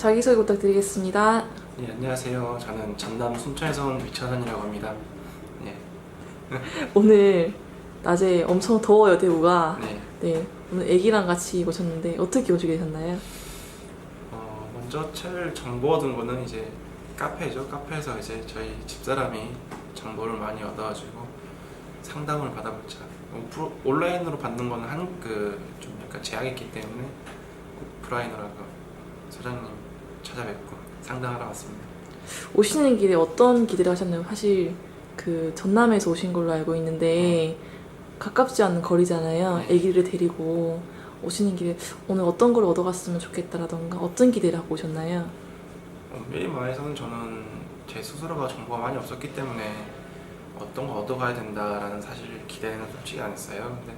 자기소개 부탁드리겠습니다. 네, 안녕하세요. 저는 전남 순천에서 온 위차선이라고 합니다. 네, 오늘 낮에 엄청 더워요, 대구가. 네. 네, 오늘 애기랑 같이 오셨는데 어떻게 오시게 되셨나요? 어, 먼저 제일 정보 얻은 거는 이제 카페죠. 카페에서 이제 저희 집사람이 정보를 많이 얻어가지고 상담을 받아보자. 오프, 온라인으로 받는 거는 한그좀 약간 제약이 있기 때문에 오프라인으로 소장님 찾아뵙고 상담하러 왔습니다. 오시는 길에 어떤 기대를 하셨나요? 사실 그 전남에서 오신 걸로 알고 있는데 가깝지 않은 거리잖아요. 네. 애기를 데리고 오시는 길에 오늘 어떤 걸 얻어갔으면 좋겠다라던가 어떤 기대를 하고 오셨나요? 어, 메인 마에서는 저는 제 스스로가 정보가 많이 없었기 때문에 어떤 거 얻어가야 된다라는 사실 기대는 솔직히 안 했어요. 근데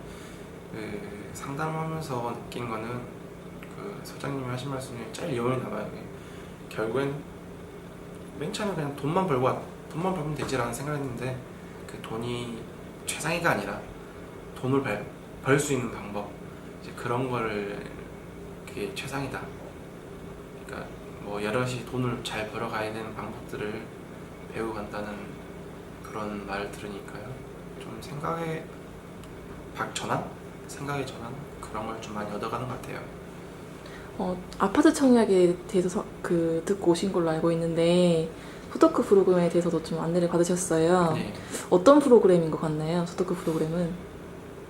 그 상담하면서 느낀 거는 그 소장님이 하신 말씀 중에 제일 여운이 남아요. 결국엔 맨 처음에 그냥 돈만 벌고 왔- 돈만 벌면 되지라는 생각했는데 그 돈이 최상위가 아니라 돈을 벌 수 있는 방법 이제 그런 거를 그게 최상이다. 그러니까 뭐 여럿이 돈을 잘 벌어가야 되는 방법들을 배우고 간다는 그런 말을 들으니까요. 좀 생각의 박 전환, 생각의 전환 그런 걸 좀 많이 얻어가는 것 같아요. 어, 아파트 청약에 대해서 서- 그 듣고 오신 걸로 알고 있는데 소토크 프로그램에 대해서도 좀 안내를 받으셨어요. 네, 어떤 프로그램인 것 같나요? 소토크 프로그램은?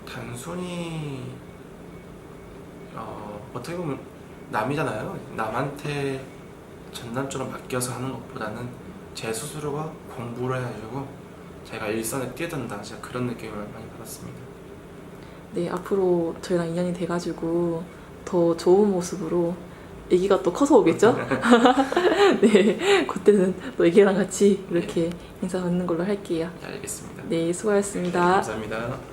단순히 어, 어떻게 보면 남이잖아요. 남한테 전남처럼 맡겨서 하는 것보다는 제 스스로가 공부를 해가지고 제가 일선에 뛰어든다. 진짜 그런 느낌을 많이 받았습니다. 네, 앞으로 저희랑 인연이 돼가지고 더 좋은 모습으로 애기가 또 커서 오겠죠? 네, 그때는 또 애기랑 같이 이렇게 인사 받는 걸로 할게요. 네, 알겠습니다. 네, 네, 수고하셨습니다. 감사합니다.